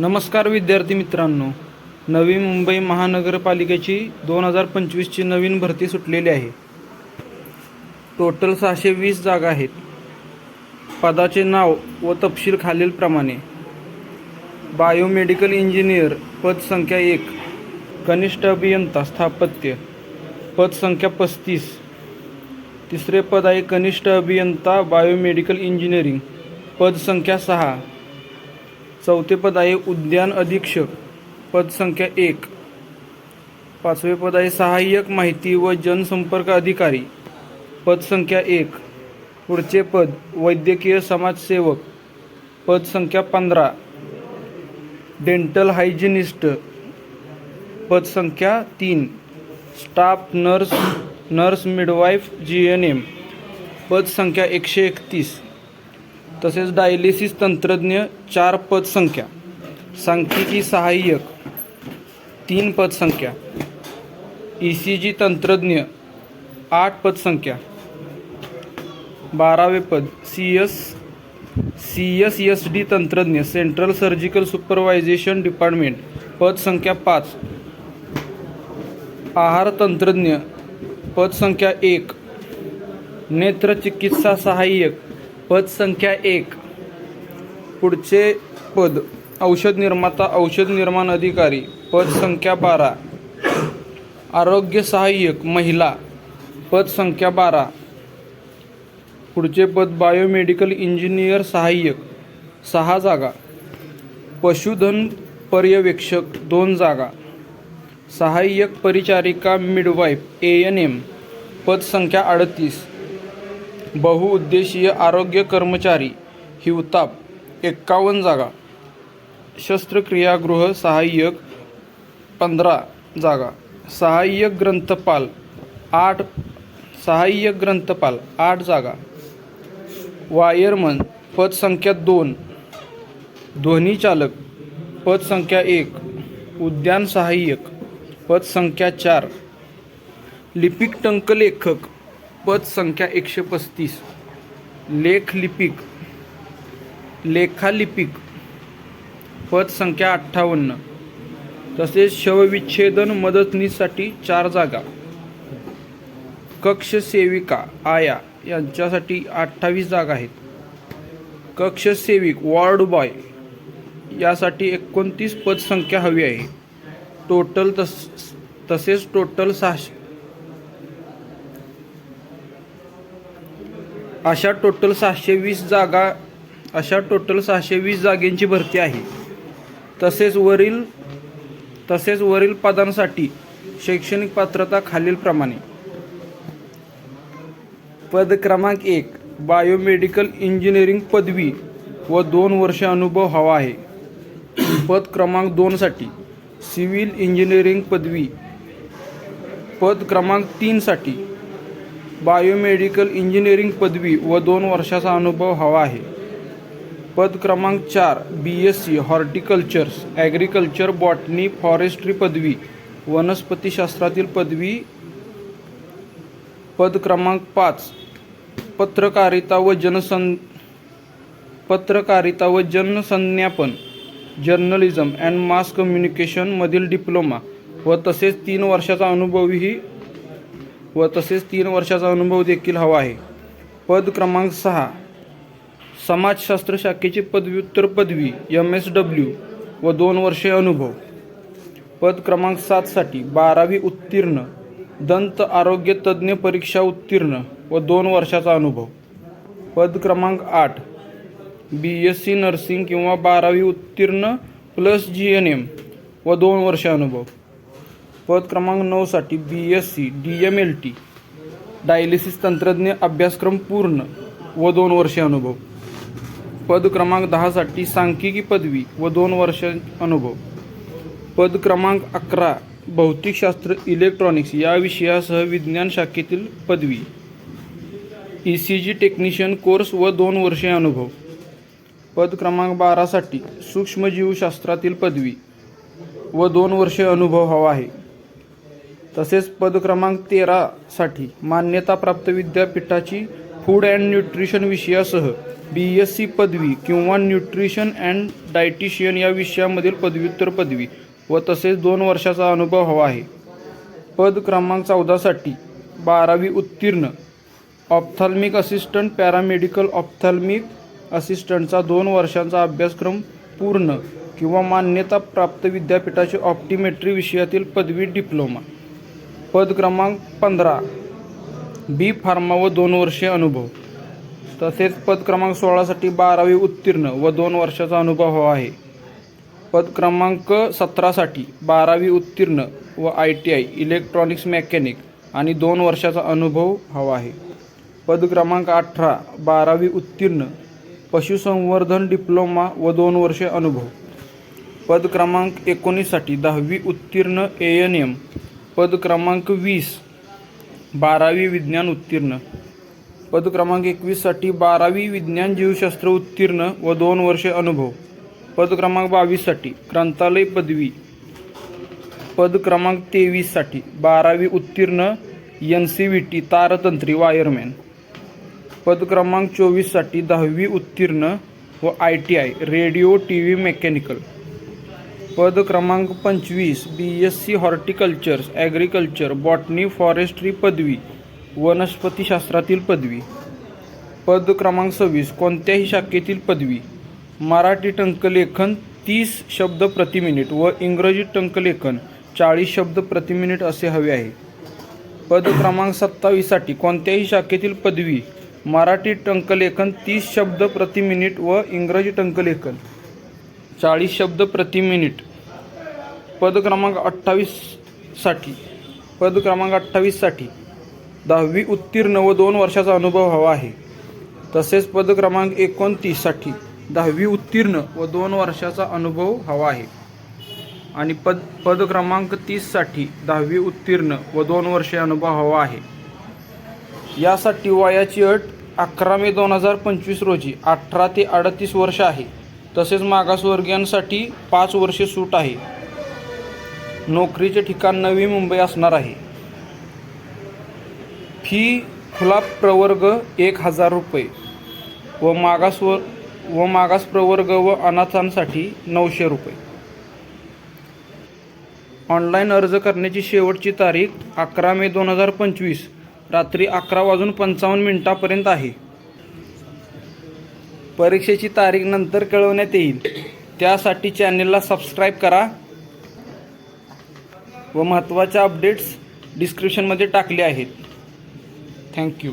नमस्कार विद्यार्थी मित्रांनो. नवी मुंबई महानगरपालिकेची दोन हजार पंचवीसची नवीन भरती सुटलेली आहे. टोटल सहाशे वीस जागा आहेत. पदाचे नाव व तपशील खालीलप्रमाणे बायोमेडिकल इंजिनियर पद संख्या एक. कनिष्ठ अभियंता स्थापत्य पद संख्या पस्तीस. तिसरे पद आहे कनिष्ठ अभियंता बायोमेडिकल इंजिनिअरिंग पद संख्या सहा. चौथे पद आहे उद्यान अधीक्षक पद संख्या एक. पाचवे पद आहे सहाय्यक माहिती व जनसंपर्क अधिकारी पद संख्या एक. पुढचे पद वैद्यकीय समाजसेवक पद संख्या पंधरा. डेंटल हायजिनिस्ट पद संख्या तीन. Staff nurse nurse midwife G N M पद संख्या एकशे एकतीस. तसेच डायलिसिस तंत्रज्ञ चार पद संख्या. सांख्यिकी सहाय्यक तीन पद संख्या. ई सी जी तंत्रज्ञ आठ पदसंख्या बारावे पद C S C S S D तंत्रज्ञ सेंट्रल सर्जिकल सुपरवायझेशन डिपार्टमेंट पद संख्या पाच. आहार तंत्रज्ञ पदसंख्या एक. नेत्रचिकित्सा सहाय्यक पद संख्या एक. पुढचे पद औषध निर्माता औषध निर्माण अधिकारी पद संख्या बारा. आरोग्य सहाय्यक महिला पद संख्या बारा. पुढचे पद बायोमेडिकल इंजिनियर सहाय्यक सहा जागा. पशुधन पर्यवेक्षक दोन जागा. सहाय्यक परिचारिका मिडवाईफ ए एन एम पद संख्या अडतीस. बहुउद्देशीय आरोग्य कर्मचारी हिवताप एक्कावन्न जागा. शस्त्रक्रियागृह सहाय्यक पंधरा जागा. सहाय्यक ग्रंथपाल आठ सहाय्यक ग्रंथपाल आठ जागा. वायरमन पदसंख्या दोन. ध्वनीचालक पदसंख्या एक. उद्यान सहाय्यक पदसंख्या चार. लिपिक टंकलेखक पद संख्या एकशे पस्तीस. लेख लिपिक लेखालिपिक पद संख्या अठ्ठावन्न. तसेच शवविच्छेदन मदतनीसाठी चार जागा. कक्षसेविका आया यांच्यासाठी अठ्ठावीस जागा आहेत. कक्षसेविक वॉर्ड बॉय यासाठी एकोणतीस पदसंख्या हवी आहे. टोटल तस तसेच टोटल सहाशे अशा टोटल सहाशे वीस जागा अशा टोटल सहाशे वीस जागेंची भरती आहे. तसेच वरील तसेच वरील पदांसाठी शैक्षणिक पात्रता खालीलप्रमाणे. पद क्रमांक एक बायोमेडिकल इंजिनिअरिंग पदवी व दोन वर्ष अनुभव हवा आहे. पद क्रमांक दोनसाठी सिव्हिल इंजिनिअरिंग पदवी. पद क्रमांक तीनसाठी बायोमेडिकल इंजिनिअरिंग पदवी व दोन वर्षाचा अनुभव हवा आहे. पद क्रमांक चार B S C horticultures agriculture botany forestry पदवी वनस्पतीशास्त्रातील पदवी. पद क्रमांक पाच पत्रकारिता व जनसं पत्रकारिता व जनसंज्ञापन जर्नलिझम अँड मास कम्युनिकेशनमधील डिप्लोमा व तसेच तीन वर्षाचा अनुभवही व तसेच तीन वर्षाचा अनुभव देखील हवा आहे. पद क्रमांक सहा. समाजशास्त्र शाखेची पदव्युत्तर पदवी एम एस डब्ल्यू व दोन वर्षे अनुभव. पद क्रमांक सातसाठी बारावी उत्तीर्ण दंत आरोग्य तज्ज्ञ परीक्षा उत्तीर्ण व दोन वर्षाचा अनुभव. पद क्रमांक आठ. बी एस सी नर्सिंग किंवा बारावी उत्तीर्ण प्लस जी एन एम व दोन वर्ष अनुभव. पद क्रमांक नऊसाठी B S C D M L T dialysis तंत्रज्ञ अभ्यासक्रम पूर्ण व दोन वर्षे अनुभव. पद क्रमांक दहासाठी सांख्यिकी पदवी व दोन वर्ष अनुभव. पद क्रमांक अकरा भौतिकशास्त्र इलेक्ट्रॉनिक्स या विषयासह विज्ञान शाखेतील पदवी. E C G technician course व दोन वर्षे अनुभव. पद क्रमांक बारासाठी सूक्ष्मजीवशास्त्रातील पदवी व दोन वर्षे अनुभव हवा आहे. तसेच पद क्रमांक तेरासाठी मान्यताप्राप्त विद्यापीठाची फूड अँड न्यूट्रिशन विषयासह बी एस सी पदवी किंवा न्यूट्रिशन अँड डायटिशियन या विषयामधील पदव्युत्तर पदवी व तसेच दोन वर्षाचा अनुभव हवा आहे. पद क्रमांक चौदासाठी बारावी उत्तीर्ण ऑप्थाल्मिक असिस्टंट पॅरामेडिकल ऑप्थाल्मिक असिस्टंटचा दोन वर्षांचा अभ्यासक्रम पूर्ण किंवा मान्यताप्राप्त विद्यापीठाचे ऑप्टिमेट्री विषयातील पदवी डिप्लोमा. पद क्रमांक पंधरा. बी फार्मा व दोन वर्षे अनुभव. तसेच पद क्रमांक सोळासाठी बारावी उत्तीर्ण व दोन वर्षाचा अनुभव हवा आहे. पद क्रमांक सतरासाठी बारावी उत्तीर्ण व I T I electronics mechanic आणि दोन वर्षाचा अनुभव हवा आहे. पद क्रमांक अठरा बारावी उत्तीर्ण पशुसंवर्धन डिप्लोमा व दोन वर्षे अनुभव. पद क्रमांक एकोणीससाठी दहावी उत्तीर्ण ए एन एम पद क्रमांक वीस बारावी विज्ञान उत्तीर्ण. पद क्रमांक एकवीससाठी बारावी विज्ञान जीवशास्त्र उत्तीर्ण व दोन वर्षे अनुभव. पद क्रमांक बावीससाठी ग्रंथालय पदवी. पद क्रमांक तेवीससाठी बारावी उत्तीर्ण एन सी व्ही टी तारतंत्री वायरमॅन. पद क्रमांक चोवीससाठी दहावी उत्तीर्ण व I T I radio T V mechanical. पद क्रमांक पंचवीस B S C horticultures agriculture botany forestry पदवी वनस्पतीशास्त्रातील पदवी. पद क्रमांक सव्वीस कोणत्याही शाखेतील पदवी. मराठी टंकलेखन तीस शब्द प्रति मिनिट व इंग्रजी टंकलेखन चाळीस शब्द प्रति मिनिट असे हवे आहे. पद क्रमांक सत्तावीससाठी कोणत्याही शाखेतील पदवी. मराठी टंकलेखन तीस शब्द प्रति मिनिट व इंग्रजी टंकलेखन. चाळीस शब्द प्रति मिनिट. पद क्रमांक अठ्ठावीससाठी पद क्रमांक अठ्ठावीससाठी दहावी उत्तीर्ण व दोन वर्षाचा अनुभव हवा आहे. तसेच पद क्रमांक एकोणतीससाठी दहावी उत्तीर्ण व दोन वर्षाचा अनुभव हवा आहे. आणि पद पद क्रमांक तीससाठी दहावी उत्तीर्ण व दोन वर्षे अनुभव हवा आहे. यासाठी वयाची अट अकरा मे दोन हजार पंचवीस रोजी अठरा ते अडतीस वर्ष आहे. तसेच मागासवर्गीयांसाठी पाच वर्षे सूट आहे. नोकरीचे ठिकाण नवी मुंबई असणार आहे. फी खुला प्रवर्ग एक हजार रुपये व मागासवर व मागास प्रवर्ग व अनाथांसाठी नऊशे रुपये. ऑनलाईन अर्ज करण्याची शेवटची तारीख अकरा मे दोन हजार पंचवीस रात्री अकरा वाजून पंचावन्न मिनिटापर्यंत आहे. परीक्षेची तारीख नंतर कळवण्यात येईल. त्यासाठी चॅनेलला सबस्क्राईब करा व महत्त्वाच्या अपडेट्स डिस्क्रिप्शनमध्ये टाकले आहेत. थँक्यू.